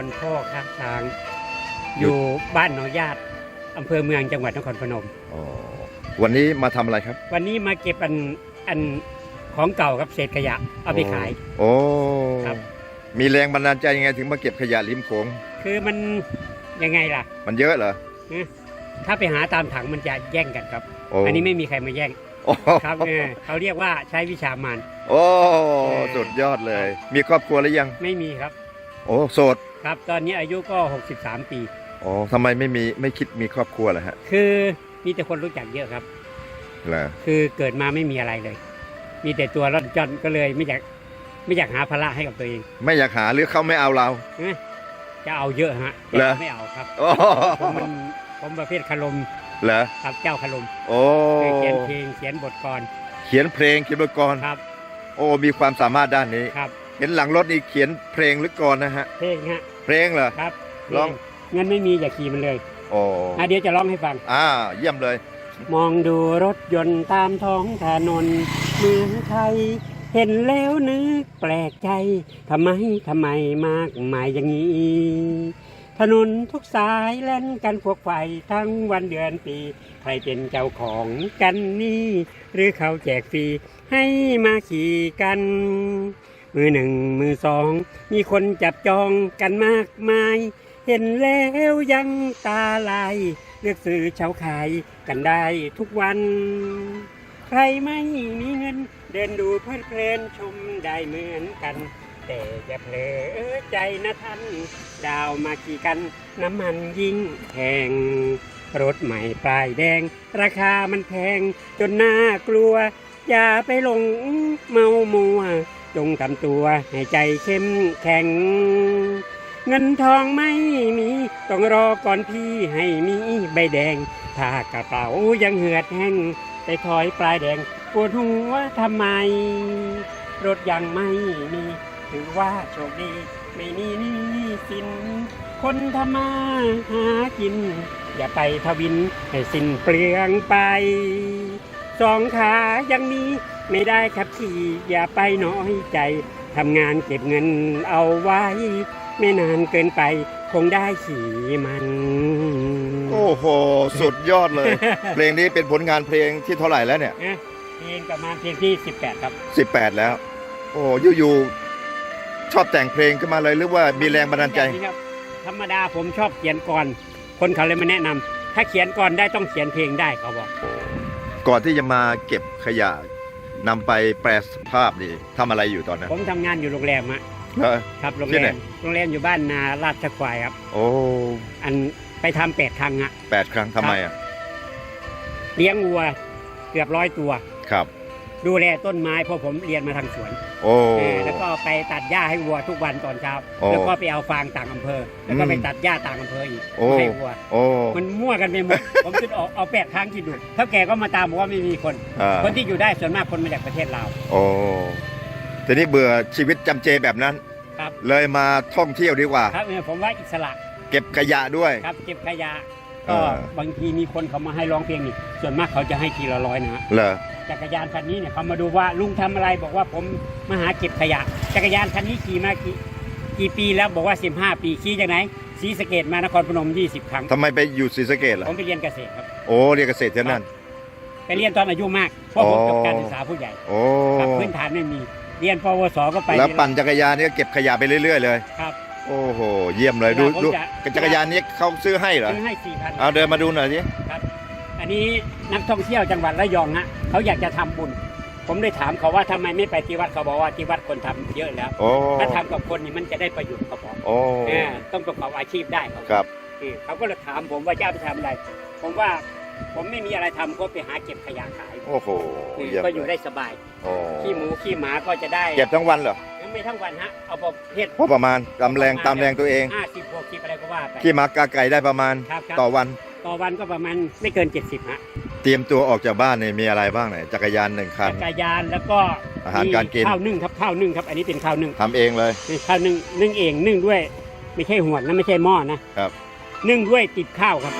รพ่อค้างช้าง อยู่บ้านหนองญาติอำเภอเมืองจังหวัดนครพนม อ๋อวันนี้มาทำอะไรครับวันนี้มาเก็บอันอันของเก่ากับเศษขยะเอาไปขาย โอ้ครับ มีแรงบันดาลใจยังไงถึงมาเก็บขยะริมโขงคือมันยังไงล่ะ มันเยอะเหรอถ้าไปหาตามถังมันจะแย่งกันครับ โอ้อันนี้ไม่มีใครมาแย่งโอ้ครับเออเขาเรียกว่าใช้วิชามานโอ้สุดยอดเลย มีครอบครัวหรือยังไม่มีครับ โอ้โสด ครับตอนนี้อายุก็ 63 ปี อ๋อทำไมไม่มีไม่คิดมีครอบครัวล่ะฮะคือมีแต่คนรู้จักเยอะครับ เหรอคือเกิดมาไม่มีอะไรเลย มีแต่ตัวร่อนจอนก็เลยไม่อยากไม่อยากหาภาระให้กับตัวเองไม่อยากหาหรือเขาไม่เอาเราจะเอาเยอะฮะเหรอแต่ไม่เอาครับโอ้ผมมันผมประเภทคารมเหรอครับเจ้าคารมโอ้คือเขียนเพลงเขียนบทกลเขียนเพลงเขียนบทกลอนครับโอ้มีความสามารถด้านนี้ ครับ เห็นหลังรถนี่เขียนเพลงหรือกลอนนะฮะ เพลงฮะ เพลงเหรอ ครับลองเพเงินไม่มีอย่าขี่มันเลยโอ้อะเดี๋ยวจะร้องให้ฟัง อ่า เยี่ยมเลย มองดูรถยนต์ตามท้องถนนเมืองไทย เห็นแล้วนึกแปลกใจทำไมทำไมมากมายอย่างนี้ ถนนทุกสายแล่นกันพวกไฟทั้งวันเดือนปี ใครเป็นเจ้าของกันนี่ หรือเขาแจกฟรีให้มาขี่กัน มือหนึ่งมือสอง มีคนจับจองกันมากมาย เห็นแล้วยังตาลาย เลือกซื้อเชาขายกันได้ทุกวัน ใครไม่มีเงิน เดินดูเพลินเพลินชมได้เหมือนกัน แต่อย่าเผลอใจนะท่าน ดาวมาขี่กันน้ำมันยิ่งแพงรถใหม่ปลายแดง ราคามันแพงจนน่ากลัว อย่าไปหลงเมามัว จงทำตัวให้ใจเข้มแข็ง เงินทองไม่มี ต้องรอก่อนพี่ให้มีใบแดง ถ้ากระเป๋ายังเหือดแห้งไปถอยปลายแดงปวดหัวทำไม รถยังไม่มีถือว่าโชคดี ไม่มีหนี้สิน คนทำมาหากิน อย่าไปทวินให้สิ้นเปลืองไป สองขายังมี ไม่ได้ขับขี่อย่าไปน้อยใจทำงานเก็บเงินเอาไว้ ไม่นานเกินไป คงได้ขี่มัน โอ้โห สุดยอดเลย เพลงนี้เป็นผลงานเพลงที่เท่าไหร่แล้วเนี่ยนะเพลงประมาณเพลงที่ 18 ครับ 18 แล้ว โอ้อยู่ๆชอบแต่งเพลงขึ้นมาเลยหรือว่ามีแรงบันดาลใจครับธรรมดาผมชอบเขียนก่อน คนเขาเลยมาแนะนำถ้าเขียนก่อนได้ต้องเขียนเพลงได้เขาบอก ก่อนที่จะมาเก็บขยะ นำไปแปรสภาพนี่ทำอะไรอยู่ตอนนั้นผมทำงานอยู่โรงแรมอะเหรอ ครับโรงที่แรไหน มโรงแรมอยู่บ้านนาราชควายครับ โอ้อันไปทำแปดครั้งอะแปดครั้งทำไมอะเลี้ยงวัวเกือบร้อยตัว ครับ ดูแลต้นไม้เพราะผมเรียนมาทางสวนโอ้ เออแล้วก็ไปตัดหญ้าให้วัวทุกวันตอนเช้า โอ้แล้วก็ไปเอาฟางต่างอำเภอ แล้วก็ไปอืมตัดหญ้าต่างอำเภออีกโอ้ให้วัว โอ้มันมั่วกันไปหมด ผมคิดออกเอาแปดครั้งคิดดูเท่าแกก็มาตามบอกว่าไม่มีคน อ่าคนที่อยู่ได้ส่วนมากคนมาจากประเทศลาว โอ้ทีนี้เบื่อชีวิตจำเจแบบนั้น ครับ เลยมาท่องเที่ยวดีกว่า ครับเออผมว่าอิสระเก็บขยะด้วย ครับเก็บขยะเอ ก็อบางทีมีคนเขามาให้ร้องเพลงนี่ส่วนมากเขาจะให้ทีละร้อยนะฮะเหรอ จักรยานคันนี้เนี่ยเขามาดูว่าลุงทำอะไรบอกว่าผมมาหาเก็บขยะ จักรยานคันนี้ขี่มากี่กี่ปีแล้วบอกว่า 15 ปีขี่จากไหนศรีสะเกดมานครพนม 20 ครั้ง ทำไมไปอยู่ศรีสะเกดล่ะ ผมไปเรียนเกษตรครับโอ้เรียนเกษตรที่นั่น ไปเรียนตอนอายุมากเพราะผมอ๋อจบการศึกษาผู้ใหญ่โอ้ครับพื้นฐานไม่มีเรียนปวสก็ไปแล้วปั่นจักรยานนี่ก็เก็บขยะไปเรื่อย ๆ เลย ครับ โอ้โห เยี่ยมเลยดูผมดูจะจักรยานนี้เขาซื้อให้เหรอซื้อให้สี่พันเอาเดินมาดูหน่อยสิครับ อันนี้นักท่องเที่ยวจังหวัดระยองฮะเขาอยากจะทำบุญ ผมได้ถามเขาว่าทำไมไม่ไปที่วัดเขาบอกว่าที่วัดคนทำเยอะแล้วโอ้ถ้าทำกับคนนี่มันจะได้ประโยชน์เขาบอกโอ้เออต้องประกอบอาชีพได้เขาครับเออเขาก็เลยถามผมว่าจะเอาไปทำอะไร ผมว่าผมไม่มีอะไรทำก็ไปหาเก็บขยะขาย โอ้โหเออเยี่ยมก็อยู่เลได้ยสบายโอ้ขี้หมูขี้หมาก็จะได้ เก็บทั้งวันเหรอ ไม่ทั้งวันฮะเอาประเภทพอประมาณตามแรงตามแรงตัวเอง ห้าสิบหกสิบอะไรก็ว่าไปขี้หมากาไก่ได้ประมาณครับครับ ต่อวัน ต่อวันก็ประมาณไม่เกิน 70ฮะเตรียมตัวออกจากบ้านเนี่ยมีอะไรบ้างไหนจักรยานหนึ่งคัน จักรยานแล้วก็อาหารการกินมีข้าวนึ่งครับข้าวนึ่งครับ อันนี้เป็นข้าวนึ่งทำเองเลยนี่ข้าวนึ่งนึ่งเองนึ่งด้วย ไม่ใช่หวดนะไม่ใช่หม้อนะครับ นึ่งด้วยติดข้าวครับ